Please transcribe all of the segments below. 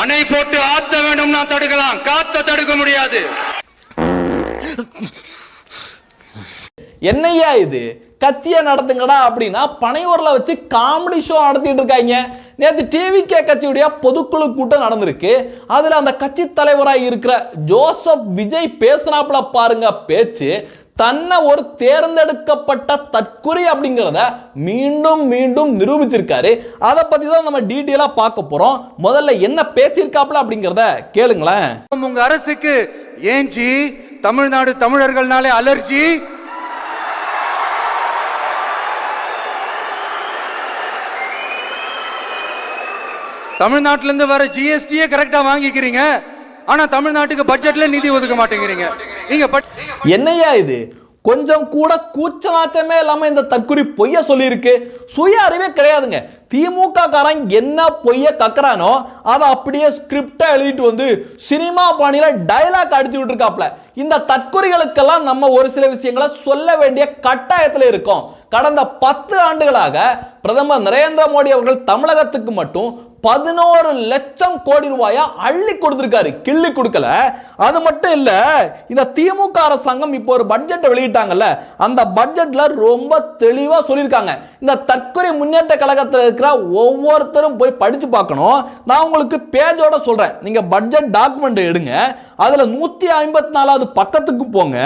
அணை போட்டு ஆத்த வேண்டும்னா தடுக்கலாம். காத்த தடுக்க முடியாது. என்னய்யா இது? கட்சியை நடத்துங்கடா அப்படின்னா பனையூரில் வச்சு காமெடி ஷோ நடத்திட்டு இருக்காங்க. நேற்று டிவிகே கட்சியுடைய பொதுக்குழு கூட்டம் நடந்திருக்கு. அதில் அந்த கட்சி தலைவராக இருக்கிற ஜோசப் விஜய் பேசினாப்புல பாருங்க பேச்சு. தன்னை ஒரு தேர்ந்தெடுக்கப்பட்ட தற்குறி அப்படிங்கிறத மீண்டும் மீண்டும் நிரூபிச்சிருக்காரு. அதை பற்றி தான் நம்ம டீட்டெயிலாக பார்க்க போகிறோம் முதல்ல என்ன பேசியிருக்காப்ல அப்படிங்கிறத கேளுங்களேன். உங்க அரசுக்கு ஏஞ்சி தமிழ்நாடு தமிழர்கள்னாலே அலர்ஜி. தமிழ்நாட்டிலேருந்து வர ஜிஎஸ்டியே கரெக்டாக வாங்கிக்கிறீங்க. ஆனால் தமிழ்நாட்டுக்கு பட்ஜெட்டில் நிதி ஒதுக்க மாட்டேங்கிறீங்க. என்னையா என்னய்யா இது? கொஞ்சம் கூட கூச்ச நாச்சமே இல்லாம இந்த தற்குறி பொய்ய சொல்லியிருக்கு. சுய அறிவே கிடையாதுங்க. திமுக காரன் என்ன பொய்ய கக்குறானோ அதை அப்படியே ஸ்கிரிப்டா எழுதிட்டு வந்து சினிமா பாணியில டைலாக் அடிச்சு விட்டுருக்காப்ல. இந்த தற்கொலைகளுக்கெல்லாம் நம்ம ஒரு சில விஷயங்களை சொல்ல வேண்டிய கட்டாயத்தில் இருக்கோம். கடந்த பத்து ஆண்டுகளாக பிரதமர் நரேந்திர மோடி அவர்கள் தமிழகத்துக்கு மட்டும் பதினோரு லட்சம் கோடி ரூபாயா அள்ளி கொடுத்திருக்காரு. கிள்ளி கொடுக்கல. அது மட்டும் இல்ல இந்த திமுக அரசாங்கம் இப்போ ஒரு பட்ஜெட்டை வெளியிட்டாங்கல்ல அந்த பட்ஜெட்ல ரொம்ப தெளிவா சொல்லியிருக்காங்க. இந்த தற்கொலை முன்னேற்ற கழகத்தில் இருக்கிற ஒவ்வொருத்தரும் போய் படிச்சு பார்க்கணும். நான் உங்களுக்கு பேஜோட சொல்றேன். நீங்க பட்ஜெட் டாக்குமெண்ட் எடுங்க. அதுல நூத்தி ஐம்பத்தி நாலாவது பக்கத்துக்கு போங்க.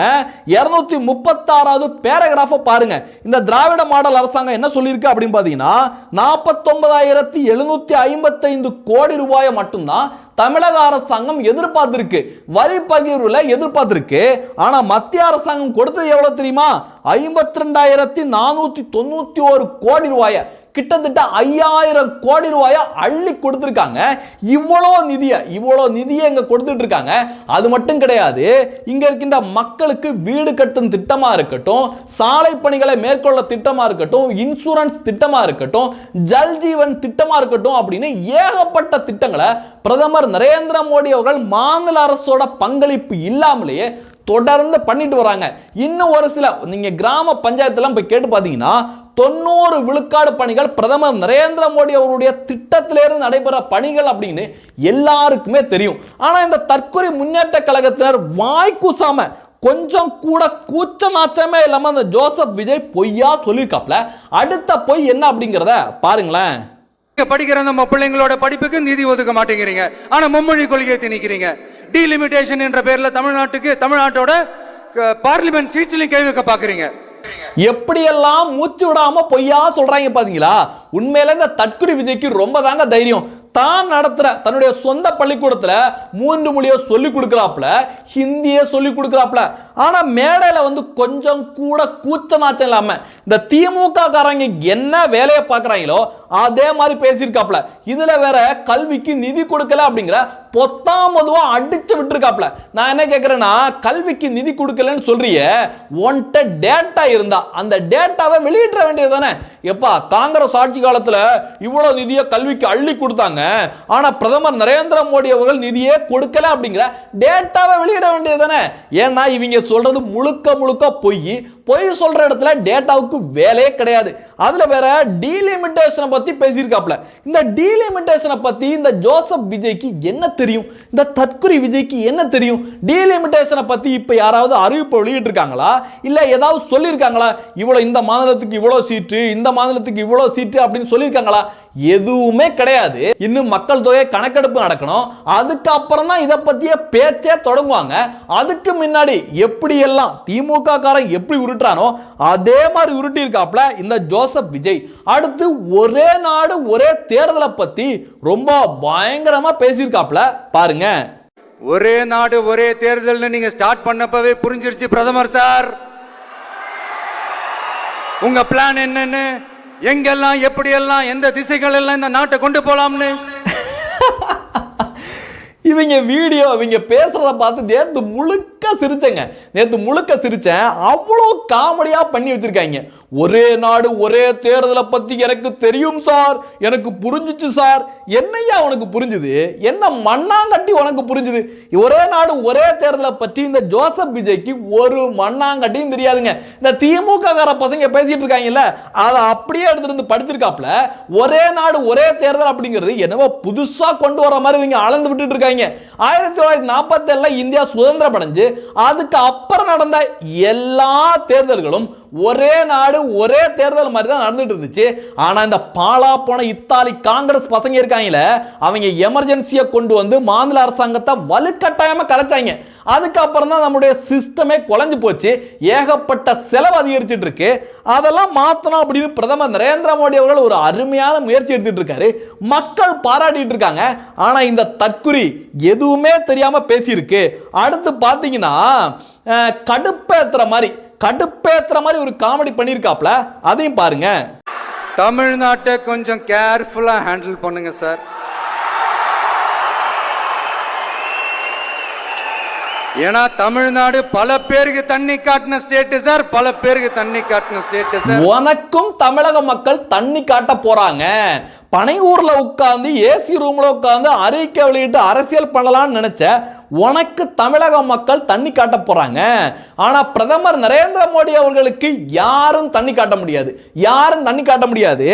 இருநூத்தி முப்பத்தாறாவது பேராகிராஃபை பாருங்க. இந்த திராவிட மாடல் அரசாங்கம் என்ன சொல்லியிருக்கு அப்படின்னு பார்த்தீங்கன்னா நாற்பத்தொன்பதாயிரத்தி எழுநூத்தி ஐம்பத்தைந்து கோடி ரூபாயை மட்டும்தான் தமிழக அரசாங்கம் எதிர்பார்த்திருக்கு. வரி பகிர்வுல எதிர்பார்த்திருக்கு. ஆனா மத்திய அரசாங்கம் கொடுத்தது எவ்வளவு தெரியுமா? ஐம்பத்தி ரெண்டாயிரத்தி நானூத்தி தொண்ணூத்தி ஒரு கோடி ரூபாயை. கிட்டத்தட்ட ஐயாயிரம் கோடி ரூபாயை அள்ளி கொடுத்துருக்காங்க. இவ்வளோ நிதியை இவ்வளோ நிதியை இங்கே கொடுத்துட்டு இருக்காங்க அது மட்டும் கிடையாது இங்கே இருக்கின்ற மக்களுக்கு வீடு கட்டும் திட்டமாக இருக்கட்டும் சாலை பணிகளை மேற்கொள்ள திட்டமாக இருக்கட்டும் இன்சூரன்ஸ் திட்டமாக இருக்கட்டும் ஜல் ஜீவன் இருக்கட்டும் அப்படின்னு ஏகப்பட்ட திட்டங்களை பிரதமர் நரேந்திர மோடி அவர்கள் மாநில அரசோட பங்களிப்பு இல்லாமலேயே தொடர்ந்து பண்ணிட்டு வராங்க. இன்னும் ஒரு சில நீங்க கிராம பஞ்சாயத்துலாம் போய் கேட்டு பார்த்தீங்கன்னா தொண்ணூறு விழுக்காடு பணிகள் பிரதமர் நரேந்திர மோடி அவருடைய திட்டத்திலிருந்து நடைபெற பணிகள் அப்படின்னு எல்லாருக்குமே தெரியும். ஆனால் இந்த தற்கொலை முன்னேற்ற கழகத்தினர் வாய் கொஞ்சம் கூட கூச்ச நாச்சமே இல்லாமல் அந்த ஜோசப் விஜய் பொய்யா சொல்லியிருக்காப்ல. அடுத்த பொய் என்ன அப்படிங்கிறத பாருங்களேன். நீங்க படிக்கிற நம்ம பிள்ளைங்களோட படிப்புக்கு நிதி ஒதுக்க மாட்டேங்கிறீங்க. ஆனா மும்மொழி கொள்கையை திணிக்கிறீங்க. டீலிமிட்டேஷன் என்ற பேர்ல தமிழ்நாட்டுக்கு தமிழ்நாட்டோட பார்லிமெண்ட் சீட்ஸ்லையும் கேள்விக்க வைக்க பாக்குறீங்க எப்படியெல்லாம் மூச்சு விடாம பொய்யா சொல்றாங்க பாத்தீங்களா? உண்மையில இந்த தற்குறி விஜய்க்கு ரொம்ப தாங்க தைரியம். தான் நடத்துற தன்னுடைய சொந்த பள்ளிக்கூடத்துல மூன்று மொழியை சொல்லி கொடுக்குறாப்புல ஹிந்தியை சொல்லி கொடுக்குறாப்புல. ஆனா மேடையில வந்து கொஞ்சம் கூட கூச்ச நாச்சம் இல்லாம இந்த திமுக காரங்க என்ன வேலையை பார்க்கறாங்களோ அதே மாதிரி பேசியிருக்காப்ல இதுல வேற கல்விக்கு நிதி கொடுக்கல அப்படிங்கிற பொத்தாம் பொதுவா அடிச்சு விட்டுருக்காப்ல நான் என்ன கேட்குறேன்னா கல்விக்கு நிதி கொடுக்கலன்னு சொல்றியே ஒன்ட்ட டேட்டா இருந்தா அந்த டேட்டாவை வெளியிட வேண்டியது தானே. எப்பா காங்கிரஸ் ஆட்சி காலத்துல இவ்வளவு நிதியை கல்விக்கு அள்ளி கொடுத்தாங்க. ஆனா பிரதமர் நரேந்திர மோடி அவர்கள் நிதியே கொடுக்கல அப்படிங்கிற டேட்டாவை வெளியிட வேண்டியது தானே. ஏன்னா இவங்க சொல்றது முழுக்க முழுக்க பொய். பொய் சொல்ற இடத்துல டேட்டாவுக்கு வேலையே கிடையாது. அதுல வேற டீலிமிட்டேஷனை பத்தி பேசியிருக்காப்ல இந்த டீலிமிட்டேஷனை பத்தி இந்த ஜோசப் விஜய்க்கு என்ன தெரியும்? இந்த தற்குறி விஜய்க்கு என்ன தெரியும்? டீலிமிட்டேஷனை பத்தி இப்ப யாராவது அறிவிப்பு வெளியிட்டு இருக்காங்களா இல்ல ஏதாவது சொல்லியிருக்காங்களா? இவ்வளவு இந்த மாநிலத்துக்கு இவ்வளவு சீட்டு இந்த மாநிலத்துக்கு இவ்வளவு சீட்டு அப்படின்னு சொல்லியிருக்காங்களா? எதுவுமே கிடையாது. இன்னும் மக்கள் தொகை கணக்கெடுப்பு நடக்கணும். அதுக்கப்புறம் தான் இதை பத்திய பேச்சே தொடங்குவாங்க. அதுக்கு முன்னாடி எப்படி எல்லாம் திமுக காரன் எப்படி உருட்டுறானோ அதே மாதிரி உருட்டி இருக்காப்ல இந்த ஜோசப் விஜய். அடுத்து ஒரே நாடு ஒரே தேர்தலை பத்தி ரொம்ப பயங்கரமா பேசியிருக்காப்ல பாருங்க. ஒரே நாடு ஒரே தேர்தல்னு நீங்க ஸ்டார்ட் பண்ணப்பவே புரிஞ்சிருச்சு பிரதமர் சார். உங்க பிளான் என்னன்னு எங்கெல்லாம் எப்படியெல்லாம் எந்த திசைகள் எல்லாம் இந்த நாட்டை கொண்டு போலாம்னு இவங்க வீடியோ இவங்க பேசுறத பார்த்து நேத்து முழுக்க சிரிச்சேங்க. நேத்து முழுக்க சிரிச்சேன். அவ்வளோ காமெடியா பண்ணி வச்சிருக்காங்க. ஒரே நாடு ஒரே தேர்தலை பத்தி எனக்கு தெரியும் சார். எனக்கு புரிஞ்சுச்சு சார். என்னையா உனக்கு புரிஞ்சுது? என்ன மண்ணாங்கட்டி உனக்கு புரிஞ்சுது? ஒரே நாடு ஒரே தேர்தலை பற்றி இந்த ஜோசப் விஜய்க்கு ஒரு மண்ணாங்கட்டியும் தெரியாதுங்க. இந்த திமுக வேற பசங்க பேசிட்டு இருக்காங்கல்ல அதை அப்படியே எடுத்துட்டு வந்து படிச்சிருக்காப்ல ஒரே நாடு ஒரே தேர்தல் அப்படிங்கிறது என்னவோ புதுசா கொண்டு வர மாதிரி இவங்க அளந்து விட்டுட்டு இருக்காங்க. ஆயிரத்தி தொள்ளாயிரத்தி நாற்பத்தி ஏழுல இந்தியா சுதந்திரம் அடைஞ்சு அதுக்கு அப்புறம் நடந்த எல்லா தேர்தல்களும் ஒரே நாடு ஒரே தேர்தல் மாதிரி தான் நடந்துட்டு இருந்துச்சு ஆனால் இந்த பாலா போன இத்தாலி காங்கிரஸ் பசங்க இருக்காங்கல்ல அவங்க எமர்ஜென்சியை கொண்டு வந்து மாநில அரசாங்கத்தை வலுக்கட்டாயமாக கலைச்சாங்க. அதுக்கப்புறம் தான் நம்முடைய சிஸ்டமே குலைஞ்சு போச்சு. ஏகப்பட்ட செலவு அதிகரிச்சுட்டு இருக்கு. அதெல்லாம் மாற்றணும் அப்படின்னு பிரதமர் நரேந்திர மோடி அவர்கள் ஒரு அருமையான முயற்சி எடுத்துட்டு இருக்காரு. மக்கள் பாராட்டிட்டு இருக்காங்க. ஆனால் இந்த தற்குறி எதுவுமே தெரியாமல் பேசியிருக்கு. அடுத்து பார்த்தீங்கன்னா கடுப்பேற்றுற மாதிரி கடுப்பேத்துற மாதிரி ஒரு காமெடி பண்ணியிருக்காப்ல அதையும் பாருங்க. தமிழ்நாட்டை கொஞ்சம் கேர்ஃபுல்லா ஹேண்டில் பண்ணுங்க சார் ஏன்னா தமிழ்நாடு பல பேருக்கு தண்ணி காட்டின ஸ்டேட் சார் பல பேருக்கு தண்ணி காட்டின ஸ்டேட் சார் உனக்கும் தமிழக மக்கள் தண்ணி காட்ட போறாங்க. பனையூரில் உட்காந்து ஏசி ரூமில் உட்காந்து அறிக்கை வெளியிட்டு அரசியல் பண்ணலாம்னு நினச்ச உனக்கு தமிழக மக்கள் தண்ணி காட்ட போகிறாங்க ஆனால் பிரதமர் நரேந்திர மோடி அவர்களுக்கு யாரும் தண்ணி காட்ட முடியாது. யாரும் தண்ணி காட்ட முடியாது.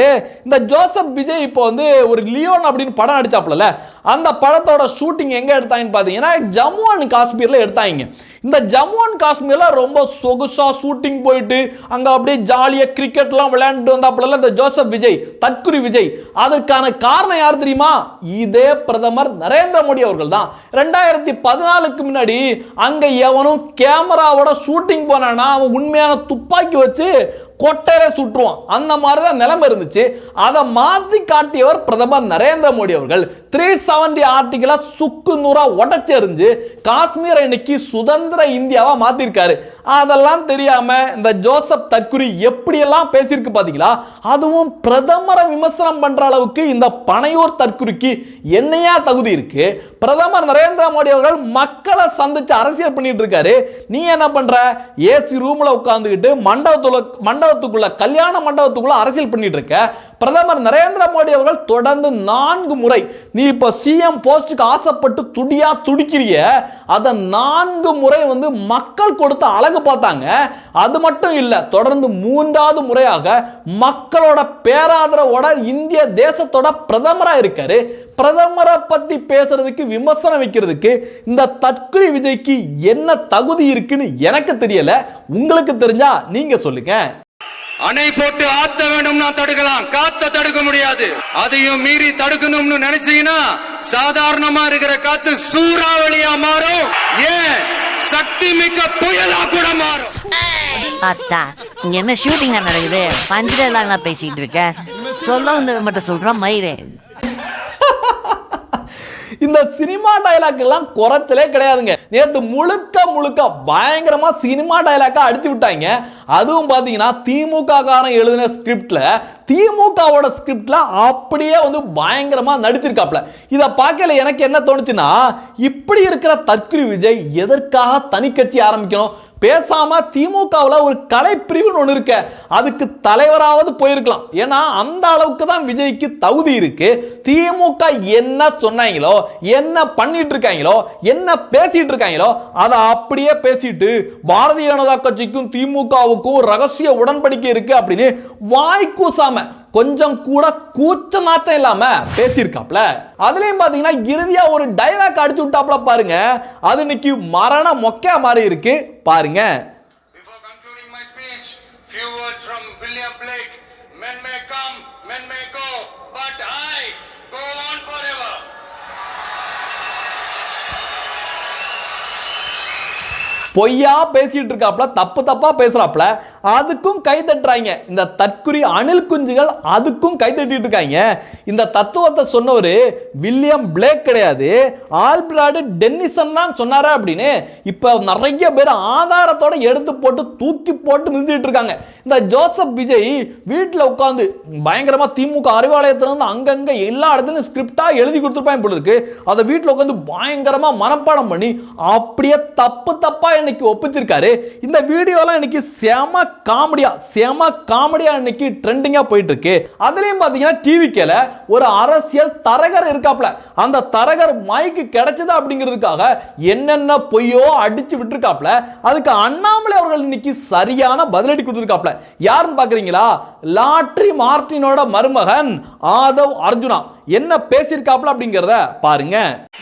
இந்த ஜோசப் விஜய் இப்போ வந்து ஒரு லியோன் அப்படின்னு படம் அடித்தாப்புல அந்த படத்தோட ஷூட்டிங் எங்கே எடுத்தாங்கன்னு பார்த்தீங்கன்னா ஜம்மு அண்ட் காஷ்மீரில் எடுத்தாங்க. இந்த ஜம்மு அண்ட் காஷ்மீர்ல ரொம்ப சொகுசா ஷூட்டிங் போயிட்டு அங்க அப்படியே ஜாலியா கிரிக்கெட்லாம் விளையாண்டு வந்தாப்புல இந்த ஜோசப் விஜய் தற்குறி விஜய். அதற்கான காரணம் யார் தெரியுமா? இதே பிரதமர் நரேந்திர மோடி அவர்கள் தான் ரெண்டாயிரத்தி பதினாலுக்கு முன்னாடி அங்க எவனும் கேமராவோட ஷூட்டிங் போனானா அவன் உண்மையான துப்பாக்கி வச்சு கொட்டரை சுற்றுவோம் அந்த மாதிரி தான் நிலைமை இருந்துச்சு. அதை மாத்தி காட்டியவர் பிரதமர் நரேந்திர மோடி அவர்கள். த்ரீ செவன்டி ஆர்டிகிள சுக்கு நூறா உடச்செறிஞ்சு காஷ்மீரை இன்னைக்கு சுதந்திர இந்தியாவா மாத்திருக்காரு. அதெல்லாம் தெரியாம இந்த ஜோசப் தற்குறி எப்படியெல்லாம் பேசியிருக்கு பாத்தீங்களா? அதுவும் பிரதமரை விமர்சனம் பண்ற அளவுக்கு இந்த பனையூர் தற்குறிக்கு என்னையா தகுதி இருக்கு? பிரதமர் நரேந்திர மோடி அவர்கள் மக்களை சந்திச்சு அரசியல் பண்ணிட்டு இருக்காரு. நீ என்ன பண்ற? ஏசி ரூம்ல உட்கார்ந்துகிட்டு மண்டபத்துல மண்டபத்துக்குள்ள கல்யாண மண்டபத்துக்குள்ள அரசியல் பண்ணிட்டு இருக்க பிரதமர் நரேந்திர மோடி அவர்கள் தொடர்ந்து நான்கு முறை நீ இப்ப சிஎம் போஸ்டுக்கு ஆசைப்பட்டு துடியா துடிக்கிறிய அதை நான்கு முறை வந்து மக்கள் கொடுத்த அழகு பார்த்தாங்க. அது மட்டும் இல்ல தொடர்ந்து மூன்றாவது முறையாக மக்களோட பேராதரவோட இந்திய தேசத்தோட பிரதமரா இருக்காரு. பிரதமரை பத்தி பேசுறதுக்கு விமர்சனம் வைக்கிறதுக்கு இந்த தற்கொலை விஜய்க்கு என்ன தகுதி இருக்குன்னு எனக்கு தெரியல. உங்களுக்கு தெரிஞ்சா நீங்க சொல்லுங்க. அணை போட்டு ஆத்த வேணும்னா தடுக்கலாம் காத்த தடுக்க முடியாது. அதையும் மீறி தடுக்கணும்னு நினைச்சீங்கன்னா சாதாரணமா இருக்கிற காத்து சூறாவளியா மாறும். ஏன்? சக்தி மிக்க புயலா கூட மாறும். அத்தா இங்க என்ன ஷூட்டிங் நடக்குது? பஞ்சிடலாம் பேசிட்டு இருக்க. சொல்ல வந்து மட்டும் சொல்றான் மயிரே. இந்த சினிமா டயலாக் எல்லாம் குறைச்சலே கிடையாதுங்க. நேத்து முழுக்க முழுக்க பயங்கரமா சினிமா டயலாக்கா அடிச்சு விட்டாங்க. அதுவும் பாத்தீங்கன்னா திமுக காரன் எழுதின ஸ்கிரிப்ட்ல திமுகவோட ஸ்கிரிப்ட்ல அப்படியே வந்து பயங்கரமா நடிச்சிருக்காப்ல. இத பார்க்கல எனக்கு என்ன தோணுச்சுன்னா இப்படி இருக்கிற தற்குறி விஜய் எதற்காக தனி கட்சி ஆரம்பிக்கணும்? பேசாம திமுகவில் ஒரு கலைப்பிரிவுன்னு ஒன்று இருக்க. அதுக்கு தலைவராவது போயிருக்கலாம். ஏன்னா அந்த அளவுக்கு தான் விஜய்க்கு தகுதி இருக்கு. திமுக என்ன சொன்னாங்களோ என்ன பண்ணிட்டு இருக்காங்களோ என்ன பேசிட்டு இருக்காங்களோ அதை அப்படியே பேசிட்டு பாரதிய ஜனதா கட்சிக்கும் திமுகவுக்கும் ரகசிய உடன்படிக்கை இருக்கு அப்படின்னு வாய்க்கூசாம கொஞ்சம் கூட கூச்ச நாச்சம் இல்லாம பேசியிருக்காப்ல. அதுலயும் பாத்தீங்கன்னா இறுதியா ஒரு டைலாக் அடிச்சு விட்டாப்ல பாருங்க. அது இன்னைக்கு மரண மொக்கையா மாறி இருக்கு. பாருங்க. Few words from William Blake. Men may come, men may go, but I go on forever. பொய்யா பேசிட்டு இருக்காப்ல தப்பு தப்பா பேசுறாப்ல. அதுக்கும் கை தட்டுறாங்க. இந்த தற்குறி அணில் குஞ்சுகள் அதுக்கும் கை தட்டிட்டு இருக்காங்க இந்த தத்துவத்தை சொன்னவர் வில்லியம் பிளேக் கிடையாது. ஆல்பிராடு டென்னிசன் தான் சொன்னாரா அப்படின்னு இப்போ நிறைய பேர் ஆதாரத்தோட எடுத்து போட்டு தூக்கி போட்டு மிதிச்சிட்டு இருக்காங்க இந்த ஜோசப் விஜய் வீட்டில் உட்காந்து பயங்கரமாக திமுக அறிவாலயத்தில் இருந்து அங்கங்கே எல்லா இடத்துலையும் ஸ்கிரிப்டாக எழுதி கொடுத்துருப்பாங்க போல இருக்கு. அதை வீட்டில் உட்காந்து பயங்கரமாக மனப்பாடம் பண்ணி அப்படியே தப்பு தப்பாக இன்னைக்கு ஒப்பிச்சிருக்காரு. இந்த வீடியோலாம் இன்னைக்கு செம காமெடியா செம காமெடியா இன்னைக்கு ட்ரெண்டிங்கா போயிட்டு இருக்கு அதுலயும் பாத்தீங்கன்னா டிவிக்கேல ஒரு அரசியல் தரகர் இருக்காப்ல. அந்த தரகர் மைக்கு கிடைச்சது அப்படிங்கிறதுக்காக என்னென்ன பொய்யோ அடிச்சு விட்டுருக்காப்ல. அதுக்கு அண்ணாமலை அவர்கள் இன்னைக்கு சரியான பதிலடி கொடுத்துருக்காப்ல. யாருன்னு பாக்குறீங்களா? லாட்ரி மார்டினோட மருமகன் ஆதவ் அர்ஜுனா. என்ன பேசியிருக்காப்ல அப்படிங்கிறத பாருங்க.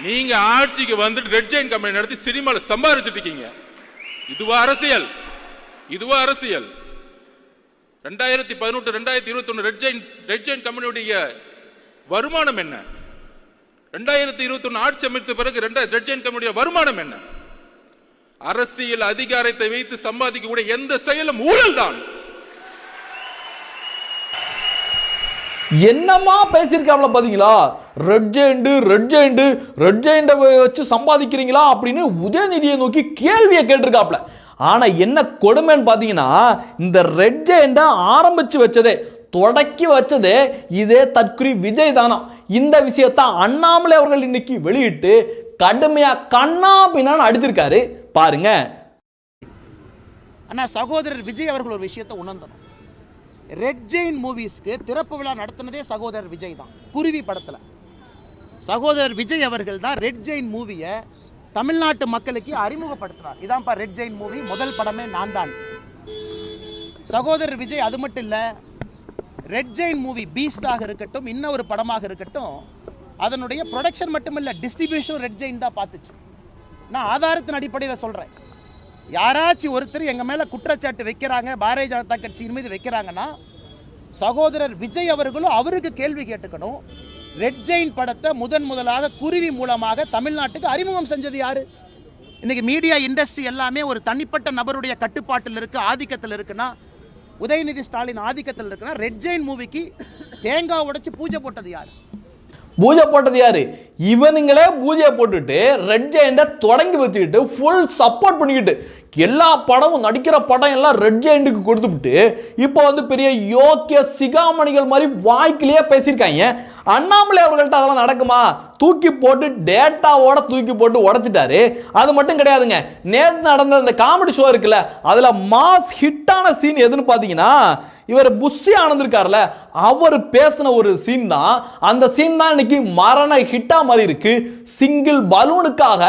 நீங்க ஆட்சிக்கு வந்து ரெட் ஜெயின் கம்பெனி நடத்தி சினிமாவில் சம்பாதிச்சிட்டு இருக்கீங்க. இதுவா அரசியல். இதுவா அரசியல். ரெண்டாயிரத்தி பதினெட்டு ரெண்டாயிரத்தி இருபத்தி ஒன்று ரெட் ஜெயின் ரெட் ஜெயின் கம்பெனியுடைய வருமானம் என்ன? ரெண்டாயிரத்தி இருபத்தி ஒன்று ஆட்சி அமைத்த பிறகு ரெண்டாயிரம் ரெட் ஜெயின் கம்பெனியுடைய வருமானம் என்ன? அரசியல் அதிகாரத்தை வைத்து சம்பாதிக்கக்கூடிய எந்த செயலும் ஊழல் தான். என்னமா பேசியிருக்காப்ல பாத்தீங்களா? Red giant red giant red ஜெயிண்டை வச்சு சம்பாதிக்கிறீங்களா அப்படின்னு உதயநிதியை நோக்கி கேள்வியை கேட்டிருக்காப்ல. ஆனா என்ன கொடுமைன்னு பாத்தீங்கன்னா இந்த ரெட் ஜெயிண்ட ஆரம்பிச்சு வச்சதே தொடக்கி வச்சது இதே தற்குறி விஜய் தானா இந்த விஷயத்த அண்ணாமலை அவர்கள் இன்னைக்கு வெளியிட்டு கடுமையா கண்ணா பின்னான்னு அடிச்சிருக்காரு. பாருங்க. அண்ணா சகோதரர் விஜய் அவர்கள் ஒரு விஷயத்தை உணர்ந்தணும் ரெட் ஜெயின் மூவிஸ்க்கு திறப்பு விழா நடத்தினதே சகோதரர் விஜய் தான் குருவி படத்தில். சகோதரர் விஜய் அவர்கள் தான் ரெட் ஜெயின் மூவியை தமிழ்நாட்டு மக்களுக்கு அறிமுகப்படுத்தினார் இதான்ப்பா ரெட் ஜெயின் மூவி முதல் படமே நான் தான் சகோதரர் விஜய் அது மட்டும் இல்லை ரெட் ஜெயின் மூவி பீஸ்டாக இருக்கட்டும் இன்னும் ஒரு படமாக இருக்கட்டும் அதனுடைய ப்ரொடக்ஷன் மட்டும் இல்லை டிஸ்ட்ரிபியூஷன் ரெட் ஜெயின் தான் பார்த்துச்சு. நான் ஆதாரத்தின் அடிப்படையில் சொல்கிறேன் யாராச்சும் ஒருத்தர் எங்கள் மேலே குற்றச்சாட்டு வைக்கிறாங்க பாரதிய ஜனதா கட்சியின் மீது வைக்கிறாங்கன்னா சகோதரர் விஜய் அவர்களும் அவருக்கு கேள்வி கேட்டுக்கணும். ரெட் ஜெயின் படத்தை முதன் முதலாக குருவி மூலமாக தமிழ்நாட்டுக்கு அறிமுகம் செஞ்சது யாரு? இன்னைக்கு மீடியா இண்டஸ்ட்ரி எல்லாமே ஒரு தனிப்பட்ட நபருடைய கட்டுப்பாட்டில் இருக்கு ஆதிக்கத்தில் இருக்குன்னா உதயநிதி ஸ்டாலின் ஆதிக்கத்தில் இருக்குன்னா ரெட் ஜெயின் மூவிக்கு தேங்காய் உடைச்சு பூஜை போட்டது யாரு? பூஜை போட்டது யாரு? இவனுங்களே பூஜையை போட்டுட்டு ரெட் ஜெயண்ட தொடங்கி வச்சுக்கிட்டு ஃபுல் சப்போர்ட் பண்ணிக்கிட்டு எல்லா படமும் நடிக்கிற படம் எல்லாம் ரெட் ஜெயண்டுக்கு கொடுத்துவிட்டு இப்போ வந்து பெரிய யோக்கிய சிகாமணிகள் மாதிரி வாய்க்கிலேயே பேசியிருக்காங்க. அண்ணாமலை அவர்கள்ட்ட அதெல்லாம் நடக்குமா? தூக்கி போட்டு டேட்டாவோட தூக்கி போட்டு உடைச்சிட்டாரு. அது மட்டும் கிடையாதுங்க. நேற்று நடந்த அந்த காமெடி ஷோ இருக்குல்ல அதில் மாஸ் ஹிட்டான சீன் எதுன்னு பார்த்தீங்கன்னா இவர் புஷி ஆனந்த் இருக்கார்ல அவர் பேசின ஒரு சீன் தான். அந்த சீன் தான் இன்னைக்கு மரண ஹிட்டா மாதிரி இருக்கு. சிங்கிள் பலூனுக்காக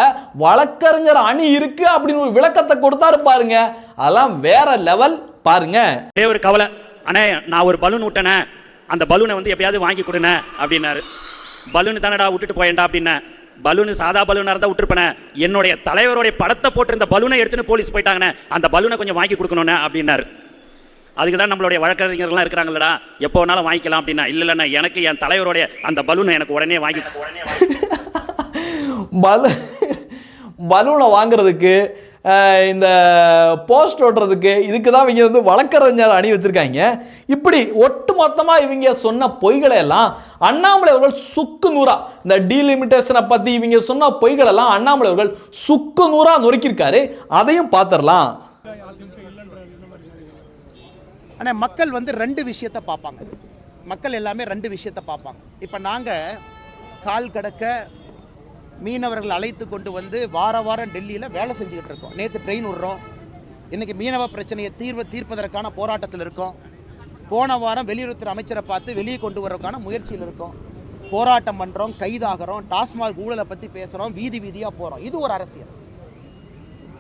வழக்கறிஞர் அணி இருக்கு அப்படின்னு ஒரு விளக்கத்தை கொடுத்தாரு பாருங்க. அதெல்லாம் வேற லெவல் பாருங்க. ஒரே ஒரு கவலை. அண்ணே நான் ஒரு பலூன் விட்டேனே அந்த பலூனை வந்து எப்பயாவது வாங்கி கொடுண்ணே அப்படின்னாரு. பலூன் தானடா விட்டுட்டு போயேன்டா அப்படின்னேன் பலூனு சாதா பலூனாக இருந்தால் விட்டுருப்பேனே. என்னுடைய தலைவருடைய படத்தை போட்டிருந்த பலூனை எடுத்துன்னு போலீஸ் போயிட்டாங்கண்ணே அந்த பலூனை கொஞ்சம் வாங்கி கொடுக்கணுண்ணே அப்படின்னாரு. அதுக்கு தான் நம்மளுடைய வழக்கறிஞர்கள்லாம் இருக்கிறாங்களடா எப்போ வேணாலும் வாங்கிக்கலாம் அப்படின்னா. இல்லை இல்லைண்ணா எனக்கு என் தலைவருடைய அந்த பலூனை எனக்கு உடனே வாங்கி உடனே பலூனை வாங்குறதுக்கு இந்த போஸ்ட் ஓட்டுறதுக்கு இதுக்கு தான் இவங்க வந்து வழக்கறிஞர் அணி வச்சிருக்காங்க. இப்படி ஒட்டு மொத்தமாக இவங்க சொன்ன பொய்களை எல்லாம் அண்ணாமலை அவர்கள் சுக்கு நூறா இந்த டீலிமிட்டேஷனை பற்றி இவங்க சொன்ன பொய்கள் எல்லாம் அண்ணாமலை அவர்கள் சுக்கு நூறா நொறுக்கியிருக்காரு. அதையும் பார்த்துடலாம். ஆனால் மக்கள் வந்து ரெண்டு விஷயத்தை பார்ப்பாங்க. மக்கள் எல்லாமே ரெண்டு விஷயத்தை பார்ப்பாங்க. இப்போ நாங்கள் கால் கடக்க மீனவர்கள் அழைத்து கொண்டு வந்து வார வாரம் டெல்லியில் வேலை செஞ்சுக்கிட்டு இருக்கோம். நேற்று ட்ரெயின் விடுறோம். இன்றைக்கி மீனவ பிரச்சனையை தீர்வு தீர்ப்பதற்கான போராட்டத்தில் இருக்கோம். போன வாரம் வெளியுறவுத்துறை அமைச்சரை பார்த்து வெளியே கொண்டு வரதுக்கான முயற்சியில் இருக்கோம். போராட்டம் பண்ணுறோம் கைதாகிறோம் டாஸ்மாக் ஊழலை பற்றி பேசுகிறோம் வீதி வீதியாக போகிறோம் இது ஒரு அரசியல்.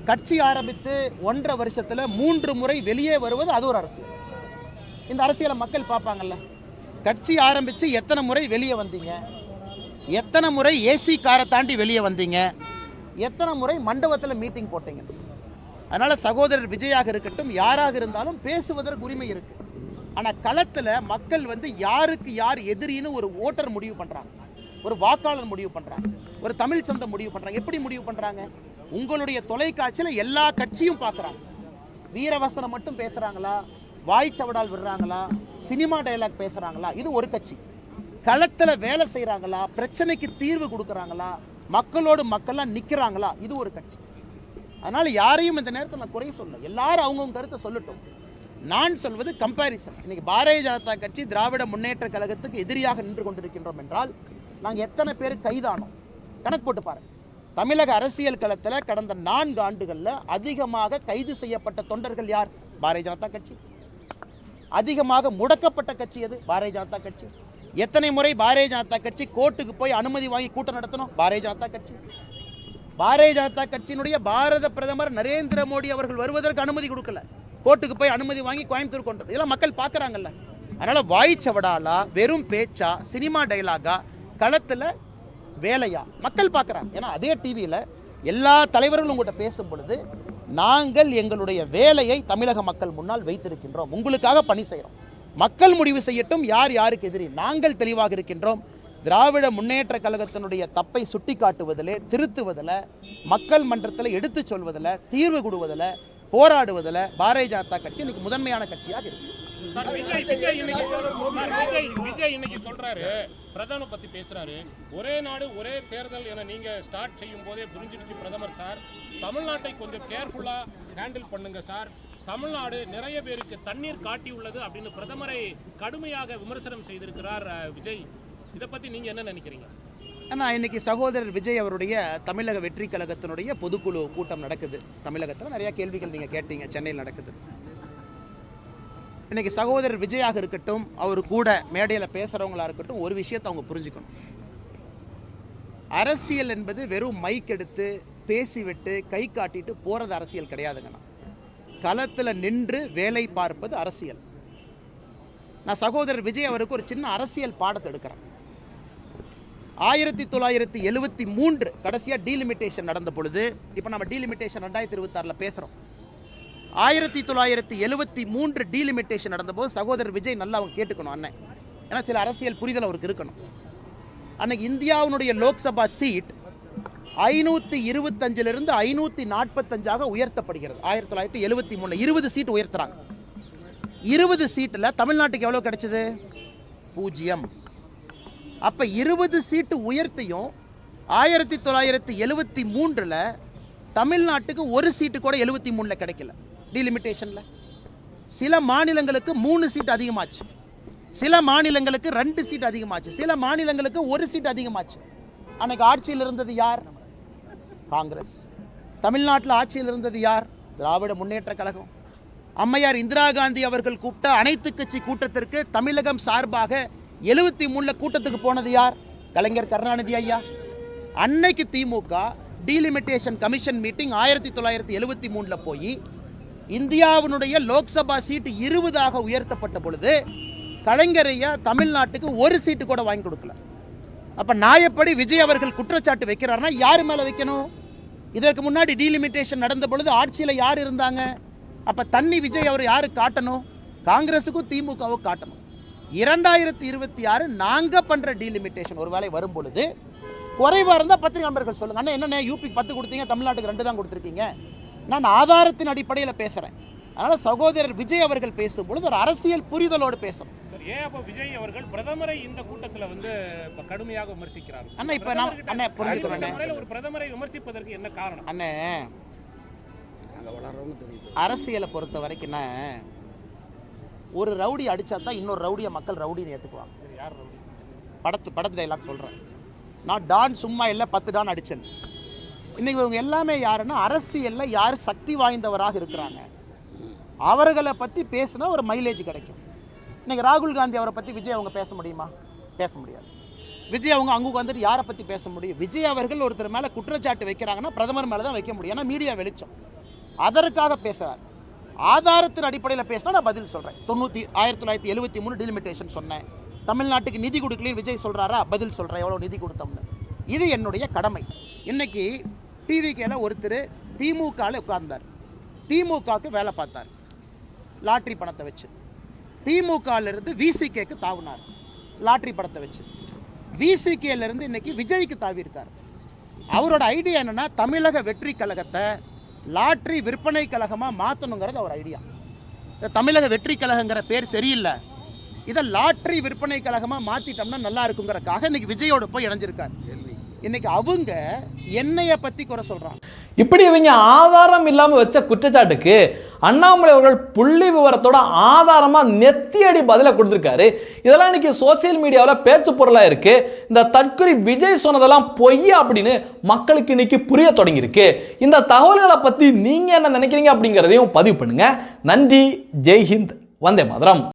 கட்சி ஆரம்பித்து ஒன்றரை வருஷத்தில் மூன்று முறை வெளியே வருவது அது ஒரு அரசியல். இந்த அரசியலை மக்கள் பார்ப்பாங்கல்ல? கட்சி ஆரம்பித்து எத்தனை முறை வெளியே வந்தீங்க? எத்தனை முறை ஏசி காரை தாண்டி வெளியே வந்தீங்க? எத்தனை முறை மண்டபத்தில் மீட்டிங் போட்டீங்க? அதனால் சகோதரர் விஜயாக இருக்கட்டும் யாராக இருந்தாலும் பேசுவதற்கு உரிமை இருக்குது ஆனால் களத்தில் மக்கள் வந்து யாருக்கு யார் எதிரின்னு ஒரு ஓட்டர் முடிவு பண்ணுறாங்க ஒரு வாக்காளர் முடிவு பண்ணுறாங்க ஒரு தமிழ் சொந்தம் முடிவு பண்ணுறாங்க எப்படி முடிவு பண்ணுறாங்க உங்களுடைய தொலைக்காட்சியில் எல்லா கட்சியும் பார்க்குறாங்க வீரவசனம் மட்டும் பேசுகிறாங்களா வாய்ச்சவடால் விடுறாங்களா? சினிமா டைலாக் பேசுகிறாங்களா இது ஒரு கட்சி. களத்தில் வேலை செய்கிறாங்களா பிரச்சனைக்கு தீர்வு கொடுக்குறாங்களா? மக்களோடு மக்கள்லாம் நிற்கிறாங்களா இது ஒரு கட்சி. அதனால் யாரையும் இந்த நேரத்தில் நான் குறைய சொல்ல எல்லாரும் அவங்கவுங்க கருத்தை சொல்லட்டும். நான் சொல்வது கம்பாரிசன் இன்னைக்கு பாரதிய ஜனதா கட்சி திராவிட முன்னேற்ற கழகத்துக்கு எதிரியாக நின்று கொண்டிருக்கின்றோம் என்றால் நாங்கள் எத்தனை பேர் கைதானோம்? கணக்கு போட்டு பாருங்க. தமிழக அரசியல் களத்தில் கடந்த நான்கு ஆண்டுகளில் அதிகமாக கைது செய்யப்பட்ட தொண்டர்கள் யார்? பாரதிய ஜனதா கட்சி. அதிகமாக முடக்கப்பட்ட கட்சி எது? பாரதிய ஜனதா கட்சி. எத்தனை முறை பாரதிய ஜனதா கட்சி கோர்ட்டுக்கு போய் அனுமதி வாங்கி கூட்டம் நடத்தணும்? பாரதிய ஜனதா கட்சி. பாரதிய ஜனதா கட்சியினுடைய பாரத பிரதமர் நரேந்திர மோடி அவர்கள் வருவதற்கு அனுமதி கொடுக்கல. கோர்ட்டுக்கு போய் அனுமதி வாங்கி கோயம்புத்தூர் கொண்டு இதெல்லாம் மக்கள் பார்க்குறாங்கல்ல. அதனால வாய்ச்சவடாலா வெறும் பேச்சா சினிமா டைலாகா களத்துல வேலையா? மக்கள் பார்க்கறாங்க. ஏன்னா அதே டிவியில எல்லா தலைவர்களும் உங்கள்கிட்ட பேசும் பொழுது நாங்கள் எங்களுடைய வேலையை தமிழக மக்கள் முன்னால் வைத்திருக்கின்றோம். உங்களுக்காக பணி செய்கிறோம் மக்கள் முடிவு செய்யட்டும் யார் யாருக்கு எதிரி? நாங்கள் தெளிவாக இருக்கின்றோம். திராவிட முன்னேற்ற கழகத்தினுடைய தப்பை சுட்டிக்காட்டுவதிலே திருத்துவதில் மக்கள் மன்றத்தில் எடுத்து சொல்வதில் தீர்வு கொடுவதில் போராடுவதில் பாரதிய ஜனதா கட்சி இன்னைக்கு முதன்மையான கட்சியாக இருக்கு. விஜய் இன்னைக்கு சொல்றாரு. பிரதமர் பத்தி பேசுறாரு. ஒரே நாடு ஒரே தேர்தல் என நீங்க ஸ்டார்ட் செய்யும் போதே புரிஞ்சிருச்சு பிரதமர் சார். தமிழ்நாட்டை கொஞ்சம் கேர்ஃபுல்லா ஹேண்டில் பண்ணுங்க சார். தமிழ்நாடு நிறைய பேருக்கு தண்ணீர் காட்டியுள்ளது அப்படின்னு பிரதமரை கடுமையாக விமர்சனம் செய்திருக்கிறார் விஜய். இதை பற்றி நீங்கள் என்ன நினைக்கிறீங்க? ஆனால் இன்னைக்கு சகோதரர் விஜய் அவருடைய தமிழக வெற்றி கழகத்தினுடைய பொதுக்குழு கூட்டம் நடக்குது. தமிழகத்தில் நிறையா கேள்விகள் நீங்கள் கேட்டீங்க சென்னையில் நடக்குது. இன்னைக்கு சகோதரர் விஜயாக இருக்கட்டும் அவர் கூட மேடையில் பேசுகிறவங்களா இருக்கட்டும் ஒரு விஷயத்தை அவங்க புரிஞ்சுக்கணும். அரசியல் என்பது வெறும் மைக் எடுத்து பேசிவிட்டு கை காட்டிட்டு போகிறது அரசியல் கிடையாதுங்கண்ணா. களத்தில் நின்று வேலை பார்ப்பது அரசியல். நான் சகோதரர் விஜய் அவருக்கு ஒரு சின்ன அரசியல் பாடத்தை எடுக்கிறேன். ஆயிரத்தி தொள்ளாயிரத்தி எழுபத்தி மூன்று கடைசியாக டீலிமிட்டேஷன் நடந்த பொழுது இப்போ நம்ம டீலிமிட்டேஷன் ரெண்டாயிரத்தி இருபத்தாறில் பேசுகிறோம் ஆயிரத்தி தொள்ளாயிரத்தி எழுபத்தி மூன்று டீலிமிட்டேஷன் நடந்தபோது சகோதரர் விஜய் நல்லா அவங்க கேட்டுக்கணும் அண்ணன். ஏன்னா சில அரசியல் புரிதல் அவருக்கு இருக்கணும். அன்னைக்கு இந்தியாவினுடைய லோக்சபா சீட் ஐநூற்றி இருபத்தஞ்சிலிருந்து ஐநூற்றி நாற்பத்தஞ்சாக உயர்த்தப்படுகிறது. ஆயிரத்தி தொள்ளாயிரத்தி எழுபத்தி மூணு இருபது சீட் உயர்த்துறாங்க. இருபது சீட்டில் தமிழ்நாட்டுக்கு எவ்வளோ கிடைச்சது? பூஜ்ஜியம். அப்போ இருபது சீட்டு உயர்த்தியும் ஆயிரத்தி தொள்ளாயிரத்தி எழுபத்தி மூன்றில் தமிழ்நாட்டுக்கு ஒரு சீட்டு கூட எழுபத்தி மூணில் கிடைக்கல. டிலிமிட்டேஷனில் சில மாநிலங்களுக்கு மூணு சீட் அதிகமாச்சு. சில மாநிலங்களுக்கு ரெண்டு சீட் அதிகமாச்சு. சில மாநிலங்களுக்கு ஒரு சீட் அதிகமாச்சு. அன்னைக்கு ஆட்சியில் இருந்தது யார்? காங்கிரஸ். தமிழ்நாட்டில் ஆட்சியில் இருந்தது யார்? திராவிட முன்னேற்ற கழகம். அம்மையார் இந்திரா காந்தி அவர்கள் கூப்பிட்ட அனைத்து கட்சி கூட்டத்திற்கு தமிழகம் சார்பாக எழுபத்தி மூணுல கூட்டத்துக்கு போனது யார்? கலைஞர் கருணாநிதி ஐயா. அன்னைக்கு திமுக டீலிமிட்டேஷன் கமிஷன் மீட்டிங் ஆயிரத்தி தொள்ளாயிரத்தி எழுபத்தி மூணில் போய் இந்தியாவினுடைய லோக்சபா சீட்டு இருபதாக உயர்த்தப்பட்ட பொழுது கலைஞர் ஐயா தமிழ்நாட்டுக்கு ஒரு சீட்டு கூட வாங்கி கொடுக்கல. அப்ப நாயப்படி விஜய் அவர்கள் குற்றச்சாட்டு வைக்கிறாருன்னா யார் மேல வைக்கணும்? இதற்கு முன்னாடி டீலிமிட்டேஷன் நடந்த பொழுது ஆட்சியில் யார் இருந்தாங்க? அப்ப தண்ணி விஜய் அவர் யாரு காட்டணும்? காங்கிரஸுக்கும் திமுகவும் காட்டணும். இரண்டாயிரத்தி இருபத்தி ஆறு நாங்க பண்ற டீலிமிட்டேஷன் ஒருவேளை வரும் பொழுது குறைவா இருந்தா பத்திரிகை நண்பர்கள் சொல்லுங்க. அண்ணா என்னண்ணே யூபிக்கு பத்து கொடுத்தீங்க தமிழ்நாட்டுக்கு ரெண்டு தான் கொடுத்துருக்கீங்க. நான் ஆதாரத்தின் அடிப்படையில் பேசுறேன். அதனால சகோதரர் விஜய் அவர்கள் பேசும்பொழுது ஒரு அரசியல் புரிதலோடு பேசணும். ஏன் அப்ப விஜய் அவர்கள் பிரதமரை இந்த கூட்டத்துல வந்து இப்ப கடுமையாக விமர்சிக்கிறார் அண்ணா, இப்ப நான்- அண்ணா, புரிஞ்சுக்கிறேன் ஒரு பிரதமரை விமர்சிப்பதற்கு என்ன காரணம்? அண்ணே அரசியலை பொறுத்த வரைக்கும்னா ஒரு ரவுடி அடிச்சா தான் இன்னொரு ரவுடியை மக்கள் ரவுடின்னு ஏற்றுக்குவாங்க யார் ரவுடி? படத்து படத்து டைலாக் சொல்கிறேன் நான் டான் சும்மா இல்லை பத்து டான் அடிச்சேன். இன்னைக்கு இவங்க எல்லாமே யாருன்னா அரசியலில் யார் சக்தி வாய்ந்தவராக இருக்கிறாங்க. அவர்களை பற்றி பேசினா ஒரு மைலேஜ் கிடைக்கும். இன்னைக்கு ராகுல் காந்தி அவரை பற்றி விஜய் அவங்க பேச முடியுமா? பேச முடியாது. விஜய் அவங்க அங்கே வந்துட்டு யாரை பற்றி பேச முடியும்? விஜய் அவர்கள் ஒருத்தர் மேலே குற்றச்சாட்டு வைக்கிறாங்கன்னா பிரதமர் மேலே தான் வைக்க முடியும். ஏன்னா மீடியா வெளிச்சம். அதற்காக பேசுகிறார் ஆதாரத்தின் அடிப்படையில் பேசினா நான் பதில் சொல்கிறேன் தொண்ணூற்றி ஆயிரத்தி தொள்ளாயிரத்தி எழுபத்தி மூணு டிலிமிட்டேஷன் சொன்னேன். தமிழ்நாட்டுக்கு நிதி கொடுக்கலன்னு விஜய் சொல்கிறாரா பதில் சொல்கிறேன் எவ்வளோ நிதி கொடுத்தோம்னு. இது என்னுடைய கடமை. இன்னைக்கு டிவிக்கேல ஒருத்தர் திமுகவில் உட்கார்ந்தார். திமுகவுக்கு வேலை பார்த்தார். லாட்ரி பணத்தை வச்சு. திமுகல இருந்து விசிகேக்கு தாவுனார். லாட்ரி பணத்தை வச்சு. விசிகேல இருந்து இன்னைக்கு விஜய்க்கு தாவி இருக்கார் அவரோட ஐடியா என்னன்னா தமிழக வெற்றி கழகத்தை லாட்ரி விற்பனை கழகமா மாத்தணுங்கிறது அவர் ஐடியா. இந்த தமிழக வெற்றி கழகங்கிற பேர் சரியில்லை. இதை லாட்ரி விற்பனை கழகமா மாத்திட்டோம்னா நல்லா இருக்குங்கிறக்காக இன்னைக்கு விஜயோட போய் இணைஞ்சிருக்காரு. இன்னைக்கு அவங்க என்னைய பத்தி குறை சொல்றாங்க. இப்படி இவங்க ஆதாரம் இல்லாம வச்ச குற்றச்சாட்டுக்கு அண்ணாமலை அவர்கள் புள்ளி விவரத்தோட ஆதாரமாக நெத்தியடி பதிலை கொடுத்துருக்காரு. இதெல்லாம் இன்னைக்கு சோசியல் மீடியாவில் பேச்சு பொருளாக இருக்குது இந்த தற்கொலை விஜய் சொன்னதெல்லாம் பொய் அப்படின்னு மக்களுக்கு இன்னைக்கு புரிய தொடங்கியிருக்கு. இந்த தகவல்களை பற்றி நீங்கள் என்ன நினைக்கிறீங்க அப்படிங்கிறதையும் பதிவு பண்ணுங்கள் நன்றி ஜெய்ஹிந்த் வந்தே மதுரம்.